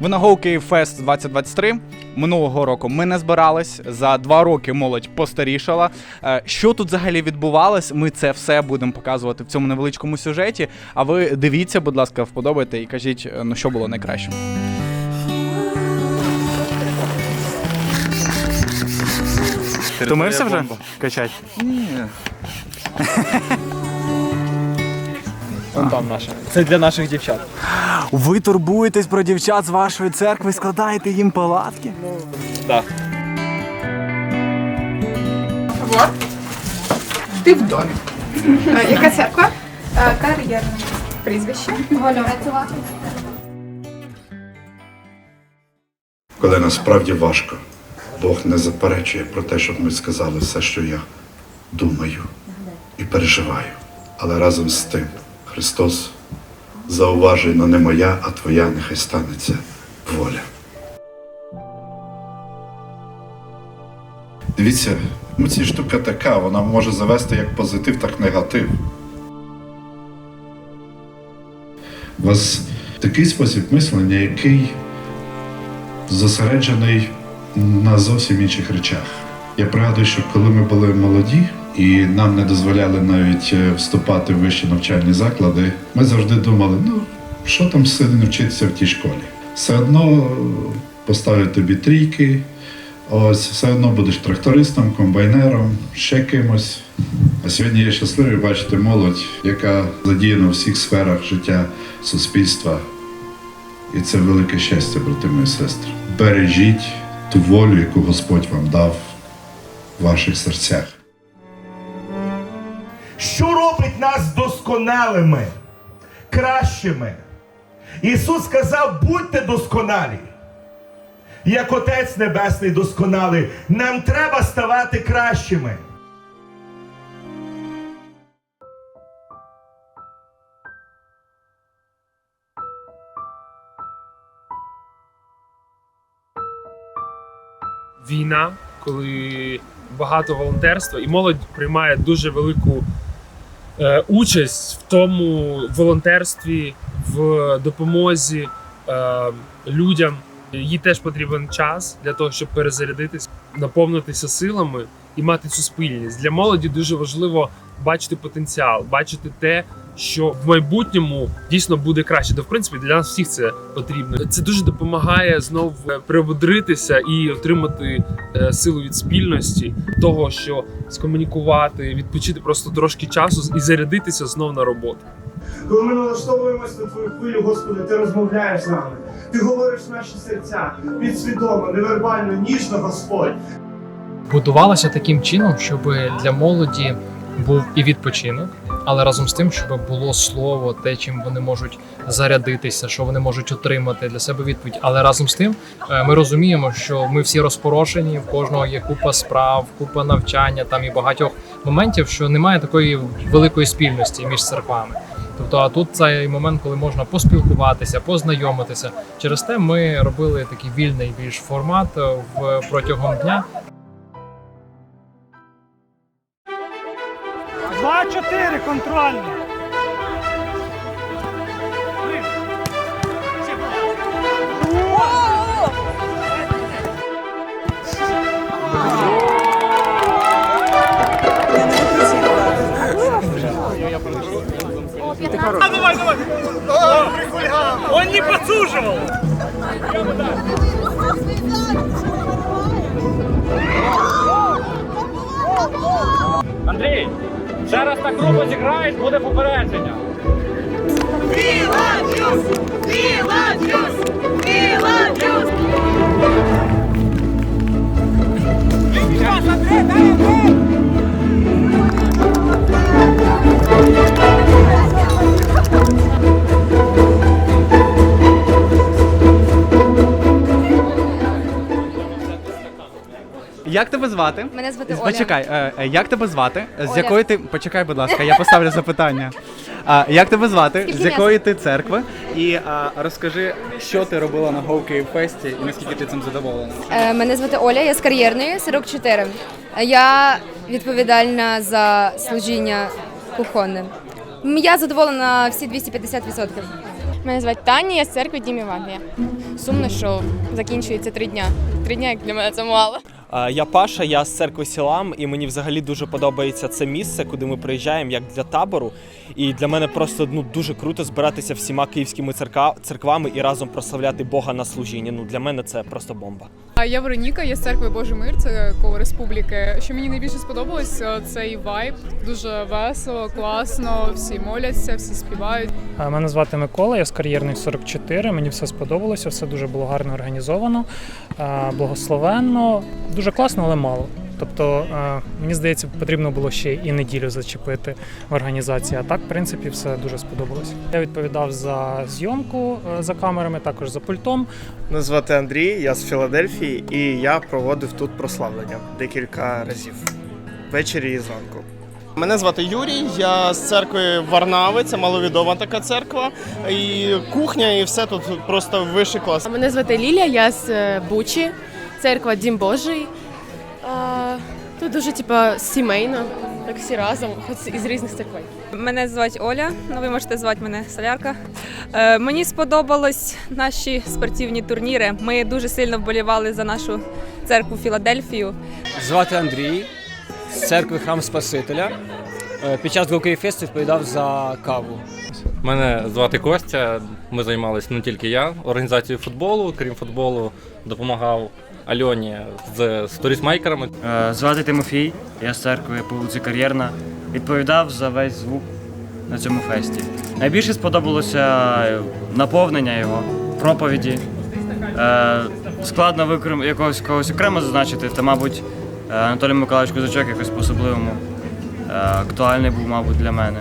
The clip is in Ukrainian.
Ви на Go Київ Fest 2023. Минулого року ми не збирались. За два роки молодь постарішала. Е, Що тут взагалі відбувалось? Ми це все будемо показувати в цьому невеличкому сюжеті. А ви дивіться, будь ласка, вподобайте і кажіть, е, ну що було найкраще. Втомився вже качать? Вон там наша. Це для наших дівчат. Ви турбуєтесь про дівчат з вашої церкви, складаєте їм палатки? Так. Ти в домі. Е, Яка церква? Е, Кар'єрне прізвище. Голя. коли насправді важко. Бог не заперечує про те, щоб ми сказали все, що я думаю і переживаю. Але разом з тим Христос зауважує, но не моя, а твоя нехай станеться воля. Дивіться, ну, штука така, вона може завести як позитив, так негатив. У вас такий спосіб мислення, який зосереджений на зовсім інших речах. Я пригадую, що коли ми були молоді і нам не дозволяли навіть е, вступати в вищі навчальні заклади, ми завжди думали, ну що там сильно вчитися в тій школі. Все одно е, поставлять тобі трійки, ось все одно будеш трактористом, комбайнером, ще кимось. А сьогодні я щасливий бачити молодь, яка задіяна у всіх сферах життя суспільства, і це велике щастя, брати мої сестри. Бережіть ту волю, яку Господь вам дав в ваших серцях. Що робить нас досконалими, кращими? Ісус сказав, будьте досконалі. Як Отець Небесний досконалий, нам треба ставати кращими. війна, коли багато волонтерства, і молодь приймає дуже велику участь в тому волонтерстві, в допомозі е, людям. Їй теж потрібен час для того, щоб перезарядитися, наповнитися силами і мати цю спільність. Для молоді дуже важливо бачити потенціал, бачити те, що в майбутньому дійсно буде краще. То в принципі для нас всіх це потрібно. Це дуже допомагає знову приободритися і отримати е, силу від спільності, того, що скомунікувати, відпочити просто трошки часу і зарядитися знов на роботу. Коли ми налаштовуємось на твою хвилю, Господи, ти розмовляєш з нами. Ти говориш в наші серця підсвідомо, невербально, ніжно, Господь. Будувалося таким чином, щоб для молоді був і відпочинок, але разом з тим, щоб було слово, те, чим вони можуть зарядитися, що вони можуть отримати для себе відповідь. Але разом з тим е, ми розуміємо, що ми всі розпорошені, в кожного є купа справ, купа навчання там і багатьох моментів, що немає такої великої спільності між церквами. Тобто, а тут цей момент, коли можна поспілкуватися, познайомитися. Через те ми робили такий вільний більш формат е, в протягом дня. Два-чотири контрольні. А давай, давай! Он не подсуживал! Ще раз так грубо зіграєш, буде попередження. Як тебе звати? Мене звати Оля. Почекай, е, е, як тебе звати? З Оля. якої ти. Почекай, будь ласка, я поставлю запитання. А, як тебе звати? Скільки З якої ти церкви? І а, розкажи, що ти робила на Go Київ Фесті і наскільки ти цим задоволена? Е, Мене звати Оля, я з кар'єрної 44. Я відповідальна за служіння кухонне. М, Я задоволена всі 250%. Мене звати Таня, я з церкви Дім Євангелія. Сумно, що закінчується три дня. Три дня, як для мене це мало. Е, Я Паша, я з церкви Сілам, і мені взагалі дуже подобається це місце, куди ми приїжджаємо як для табору. І для мене просто ну дуже круто збиратися всіма київськими церквами і разом прославляти Бога на служінні. Ну для мене це просто бомба. А я Вероніка, я з церкви Божий мир, це коло республіки. Що мені найбільше сподобалось, е, цей вайб. Дуже весело, класно, всі моляться, всі співають. Мене звати Микола, я з кар'єрних 44. Мені все сподобалося, все дуже було гарно організовано, благословенно. Дуже класно, але мало. Тобто, е, мені здається, потрібно було ще і неділю зачепити в організації. А так, в принципі, все дуже сподобалось. Я відповідав за зйомку е, за камерами, також за пультом. Мене звати Андрій, я з Філадельфії, і я проводив тут прославлення декілька разів ввечері і зранку. Мене звати Юрій, я з церкви Варнави, це маловідома така церква. І кухня, і все тут просто вищий клас. Мене звати Лілія, я з е, Бучі, церква Дім Божий. Тут дуже типа сімейно, так всі разом, хоч із різних церквей. Мене звати Оля, ну ви можете звати мене Солярка. Е, мені сподобались наші спортивні турніри. Ми дуже сильно вболівали за нашу церкву Філадельфію. Звати Андрій з церкви Храм Спасителя. Е, Під час Go Фест відповідав за каву. Мене звати Костя. Ми займалися не тільки я організацією футболу. Крім футболу, допомагав Альоні з сторісмейкерами. Е, Звати Тимофій, я з церкви по вулиці Кар'єрна. Відповідав за весь звук на цьому фесті. Найбільше сподобалося наповнення його, проповіді. Е, Складно викрем якогось когось окремо зазначити, та, мабуть, е, Анатолій Миколаївич Козачок якось по-особливому е, актуальний був, мабуть, для мене.